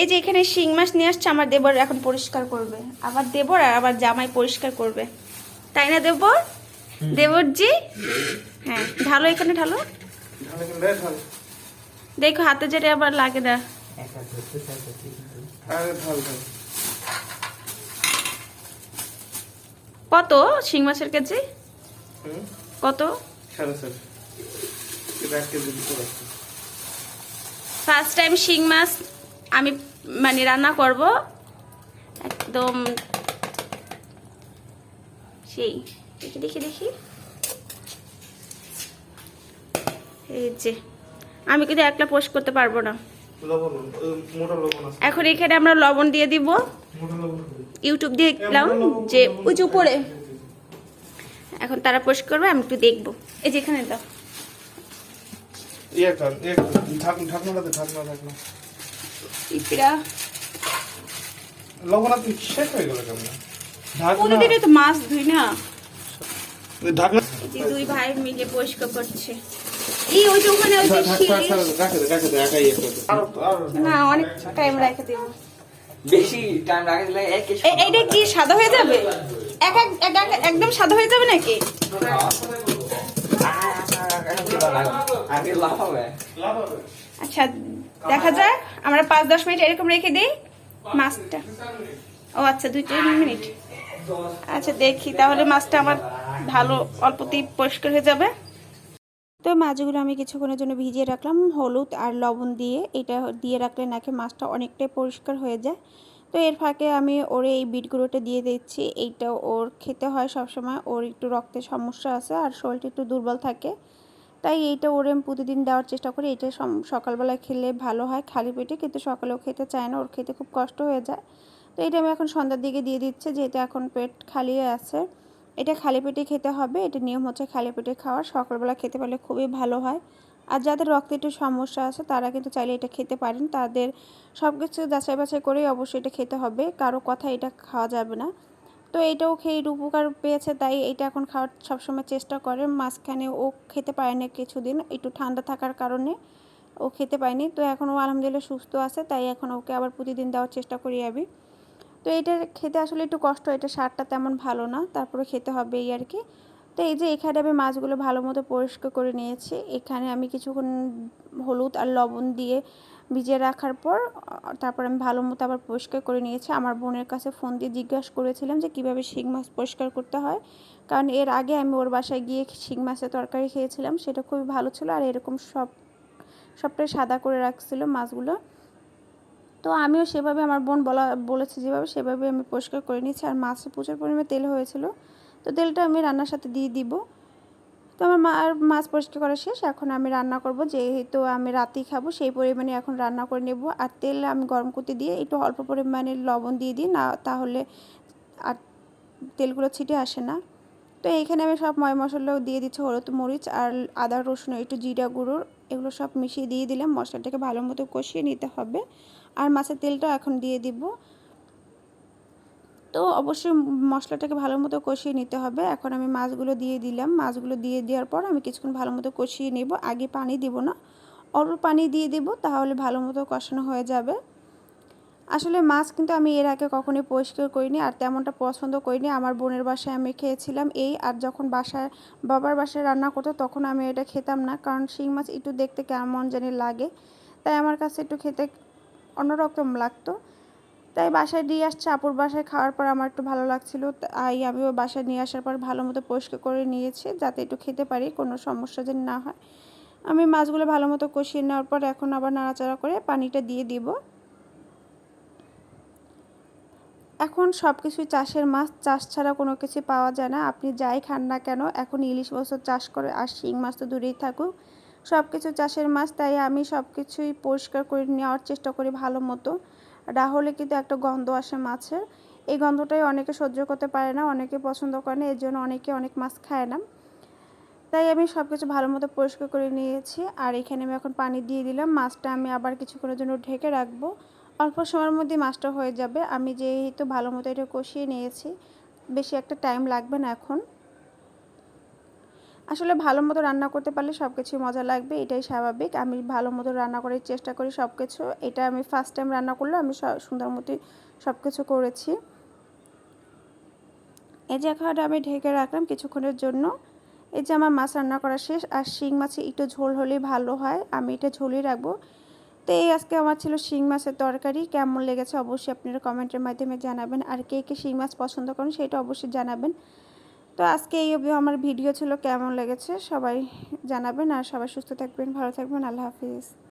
এই যে এখানে শিং মাছ নিয়ে আসছে আমার দেবর এখন পরিষ্কার করবে। আবার দেবর আর আবার জামাই পরিষ্কার করবে। তাই না দেবর? দেবর জি হ্যাঁ ঢালো এখানে ঢালো। দেখো হাতে যেটা আবার লাগে না। কত শিং মাছের কেজি? কত? ফার্স্ট টাইম শিং মাছ আমি মানে রান্না করব। একদম সেই দেখি দেখি দেখি। এই যে আমি কিন্তু একলা পোস্ট করতে পারব না। এখন এখানে আমরা লবণ দিয়ে দিব। ইউটিউব দিয়ে দেখলাম যে উঁচু পড়ে এখন তারা পোস্ট করবে আমি একটু দেখব। এই যে এখানে দাও। ইয়ে ইয়ে ঢাকনা ঢাকনা ঢাকনা। পিঁপড়া লবণ আপনি শেষ হয়ে গেল কেমন ঢাকনা তো মাছ ধুই না ঢাকনা দুই ভাই মিলে পরিষ্কার করছে এই ওই যে ওখানে ওই যে ঢাক- ঢাক- সিঁড়ি- ঢাক- রাখে দে রাখে দে একাই ইয়ে করে দে। আরও আরও না অনেক টাইম রেখে দেবো বেশি টাইম রাখা দিলে এইটা কি সাদা হয়ে যাবে এক এক এক- এক- একদম সাদা হয়ে যাবে নাকি আগে লাভ হবে লাভ হবে আচ্ছা দেখা যাক। আমরা পাঁচ, দশ মিনিট এরকম রেখে দিই। মাছটা। ও আচ্ছা দুই তিন মিনিট। আচ্ছা দেখি। তাহলে মাছটা আমার ভালো অল্পতেই পরিষ্কার হয়ে যাবে। তো মাছগুলো আমি কিছুক্ষণের জন্য ভিজিয়ে রাখলাম। হলুদ আর লবণ দিয়ে এটা দিয়ে রাখলে নাকি মাছটা অনেকটাই পরিষ্কার হয়ে যায়। তো এর ফাঁকে আমি ওর এই বিটগুলোটা দিয়ে দিচ্ছি। এইটা ওর খেতে হয় সবসময়। ওর একটু রক্তের সমস্যা আছে আর শরীরটা একটু দুর্বল থাকে। তাই এইটা ওরে আমি প্রতিদিন দেওয়ার চেষ্টা করি। এটা সকালবেলায় খেলে ভালো হয়, খালি পেটে, কিন্তু সকালেও খেতে চায় না, ওর খেতে খুব কষ্ট হয়ে যায়। তো এটা আমি এখন সন্ধ্যার দিকে দিয়ে দিচ্ছে, যেহেতু এখন পেট খালি আছে। এটা খালি পেটে খেতে হবে, এটা নিয়ম হচ্ছে খালি পেটে খাওয়ার, সকালবেলা খেতে পারলে খুবই ভালো হয়। আর যাদের রক্তে একটু সমস্যা আছে, তারা কিন্তু চাইলে এটা খেতে পারেন। তাদের সব কিছু যাচাই বাছাই করেই অবশ্যই এটা খেতে হবে, কারও কথা এটা খাওয়া যাবে না। তো এটাও খেয়ে উপকার পেয়েছে, তাই এটা এখন খাওয়ার সবসময় চেষ্টা করে। মাঝখানে ও খেতে পারে না কিছুদিন, একটু ঠান্ডা থাকার কারণে ও খেতে পায়নি তো এখন ও আলহামদুলিল্লাহ সুস্থ আছে, তাই এখন ওকে আবার প্রতিদিন দেওয়ার চেষ্টা করি আমি। তো এটা খেতে আসলে একটু কষ্ট, এটা সারটা তেমন ভালো না, তারপরে খেতে হবে এই আর কি। তো এই যে এখানে আমি মাছগুলো ভালো মতো পরিষ্কার করে নিয়েছি। এখানে আমি কিছুক্ষণ হলুদ আর লবণ দিয়ে ভিজিয়ে রাখার পর তারপর আমি ভালো মতো আবার পরিষ্কার করে নিয়েছি। আমার বোনের কাছে ফোন দিয়ে জিজ্ঞাসা করেছিলাম যে কীভাবে শিং মাছ পরিষ্কার করতে হয়। কারণ এর আগে আমি ওর বাসায় গিয়ে শিং মাছের তরকারি খেয়েছিলাম, সেটা খুবই ভালো ছিল আর এরকম সব, সবটাই সাদা করে রাখছিল মাছগুলো। তো আমিও সেভাবে, আমার বোন বলা, বলেছে যেভাবে, সেভাবে আমি পরিষ্কার করে নিয়েছি। আর মাছে প্রচুর পরিমাণে তেল হয়েছিল। তো তেলটা আমি রান্নার সাথে দিয়ে দিব। তো আমার মা, আর মাছ পরিষ্কার করা শেষ। এখন আমি রান্না করব। যেহেতু আমি রাতেই খাব, সেই পরিমাণে এখন রান্না করে নেব। আর তেল আমি গরম করতে দিয়ে একটু অল্প পরিমাণে লবণ দিয়ে দিই, না তাহলে আর তেলগুলো ছিটে আসে না। তো এইখানে আমি সব ময় মশলাও দিয়ে দিচ্ছি, হলুদ মরিচ আর আদা, রসুন, একটু জিরা গুঁড়ো। এগুলো সব মিশিয়ে দিয়ে দিলাম। মশলাটাকে ভালো মতো কষিয়ে নিতে হবে। আর মাছের তেলটা এখন দিয়ে দিব। তো অবশ্যই মশলাটাকে ভালো মতো কষিয়ে নিতে হবে। এখন আমি মাছগুলো দিয়ে দিলাম। মাছগুলো দিয়ে দেওয়ার পর আমি কিছুক্ষণ ভালো মতো কষিয়ে নেব। আগে পানি দিব না। অল্প পানি দিয়ে দেব তাহলে ভালো মতো কষানো হয়ে যাবে। আসলে মাছ কিন্তু আমি এর আগে কখনোই পরিষ্কার করিনি আর তেমনটা পছন্দ করিনি। আমার বোনের বাসায় আমি খেয়েছিলাম এই আর যখন বাসায়, বাবার বাসায় রান্না করতো তখন আমি এটা খেতাম না। কারণ শিং মাছ একটু দেখতে কেমন জানি লাগে। তাই আমার কাছে একটু খেতে অন্যরকম লাগতো। তাই বাসায় দিয়ে আসছে। আপুর বাসায় খাওয়ার পর আমার একটু ভালো লাগছিল। তাই আমিও বাসায় নিয়ে আসার পর ভালো মতো পরিষ্কার করে নিয়েছি যাতে একটু খেতে পারি, কোনো সমস্যা যেন না হয়। আমি মাছগুলো ভালো মতো কষিয়ে নেওয়ার পর এখন আবার নাড়াচাড়া করে পানিটা দিয়ে দিব। এখন সব কিছুই চাষের মাছ, চাষ ছাড়া কোনো কিছু পাওয়া যায় না। আপনি যাই খান না কেন, এখন ইলিশ বছর চাষ করে আর শিং মাছ তো দূরেই থাকুক। সব কিছু চাষের মাছ, তাই আমি সব কিছুই পরিষ্কার করে নেওয়ার চেষ্টা করি ভালো মতো। না হলে কিন্তু একটা গন্ধ আসে মাছের। এই গন্ধটাই অনেকে সহ্য করতে পারে না, অনেকে পছন্দ করে না, এর জন্য অনেকে অনেক মাছ খায় না। তাই আমি সব কিছু ভালো মতো পরিষ্কার করে নিয়েছি। আর এখানে আমি এখন পানি দিয়ে দিলাম। মাছটা আমি আবার কিছুক্ষণের জন্য ঢেকে রাখব। অল্প সময়ের মধ্যে মাছটা হয়ে যাবে। আমি যেহেতু ভালো মতো এটা কষিয়ে নিয়েছি, বেশি একটা টাইম লাগবে না এখন। আসলে ভালো মতো রান্না করতে পারলে সব কিছুই মজা লাগবে, এটাই স্বাভাবিক। আমি ভালো মতো রান্না করার চেষ্টা করি সব কিছু এটা আমি ফার্স্ট টাইম রান্না করলে আমি সুন্দর মতোই সব কিছু করেছি। এই যে এখন আমি ঢেকে রাখলাম কিছুক্ষণের জন্য। এই যে আমার মাছ রান্না করা শেষ, আর শিং মাছে একটু ঝোল হলেই ভালো হয়। আমি এটা ঝোলই রাখব। তো এই আজকে আমার ছিল শিং মাছের তরকারি। কেমন লেগেছে অবশ্যই আপনারা কমেন্টের মাধ্যমে জানাবেন। আর কে কে শিং মাছ পছন্দ করেন সেটা অবশ্যই জানাবেন। তো আজকে এই অবধি আমার ভিডিও ছিল। কেমন লেগেছে সবাই জানাবেন আর সবাই সুস্থ থাকবেন, ভালো থাকবেন। আল্লাহ হাফিজ।